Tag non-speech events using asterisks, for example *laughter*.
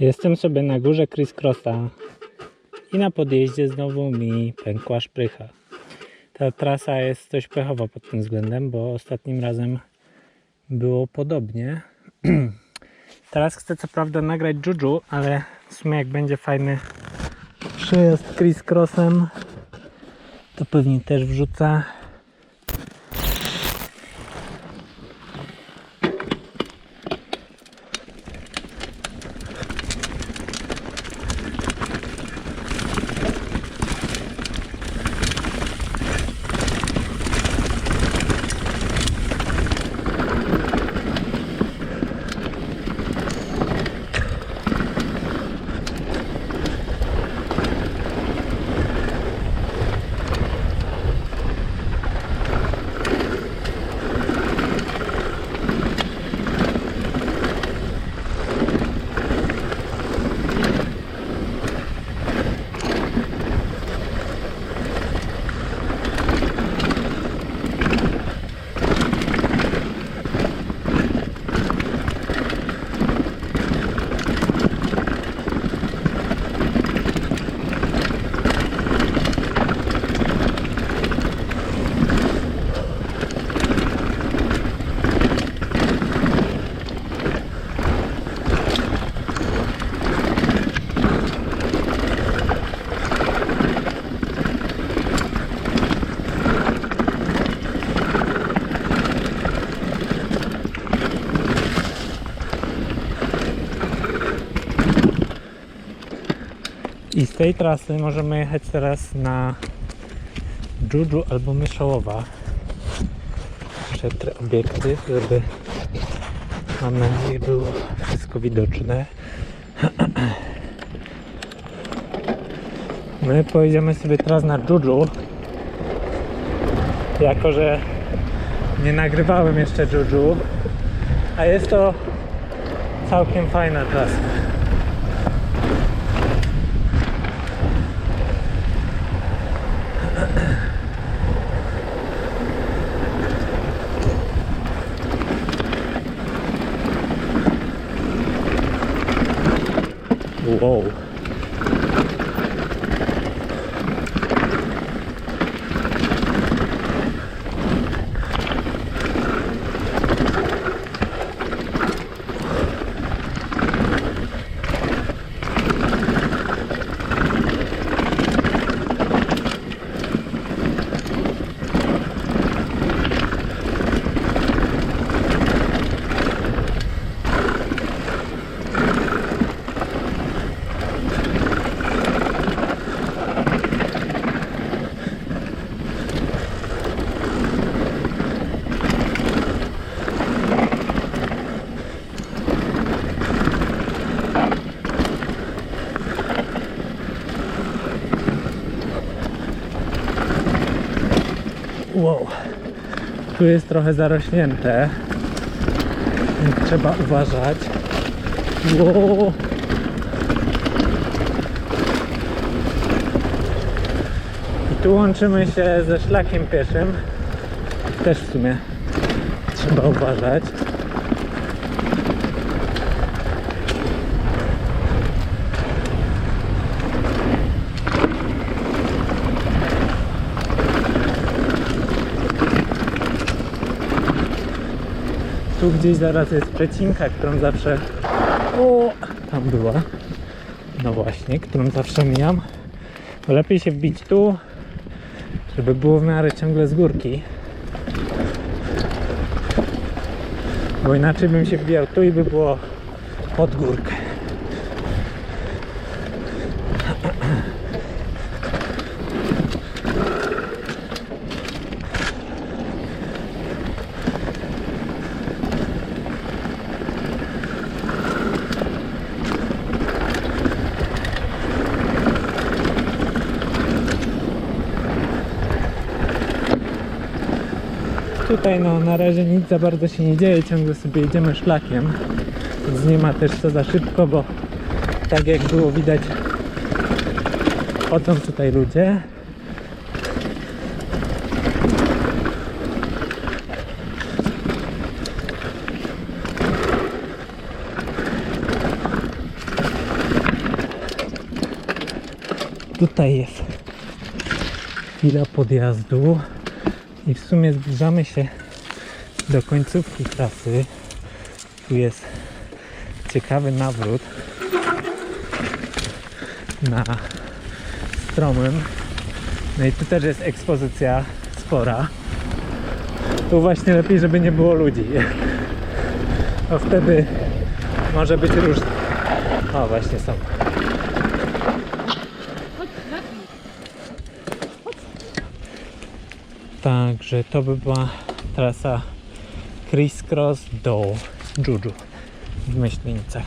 Jestem sobie na górze Chris Crossa i na podjeździe znowu mi pękła szprycha. Ta trasa jest dość pechowa pod tym względem, bo ostatnim razem było podobnie. *clears throat* Teraz chcę co prawda nagrać Juju, ale w sumie jak będzie fajny przejazd Chris Crossem, to pewnie też wrzucę. I z tej trasy możemy jechać teraz na Juju albo Myszołowa. Przetrę obiektyw, żeby mam nadzieję było wszystko widoczne. *clears throat* My pojedziemy sobie teraz na Juju. Jako, że nie nagrywałem jeszcze Juju, a jest to całkiem fajna trasa. Wow. Tu jest trochę zarośnięte. Więc trzeba uważać. Wow. I tu łączymy się ze szlakiem pieszym. Też w sumie trzeba uważać. Tu gdzieś zaraz jest przecinka, którą zawsze. O, tam była. No właśnie, którą zawsze mijam. Lepiej się wbić tu, żeby było w miarę ciągle z górki. Bo inaczej bym się wbijał tu i by było pod górkę. tutaj no na razie nic za bardzo się nie dzieje, ciągle sobie jedziemy szlakiem, więc nie ma też co za szybko, bo tak jak było widać chodzą tutaj ludzie. Tutaj jest chwila podjazdu i w sumie zbliżamy się do końcówki trasy. Tu jest ciekawy nawrót na stromym. No i tu też jest ekspozycja spora. Tu właśnie lepiej, żeby nie było ludzi. Bo wtedy może być różnie. O, właśnie są. Także to by była trasa Criss Cross do Juju w Myślenicach.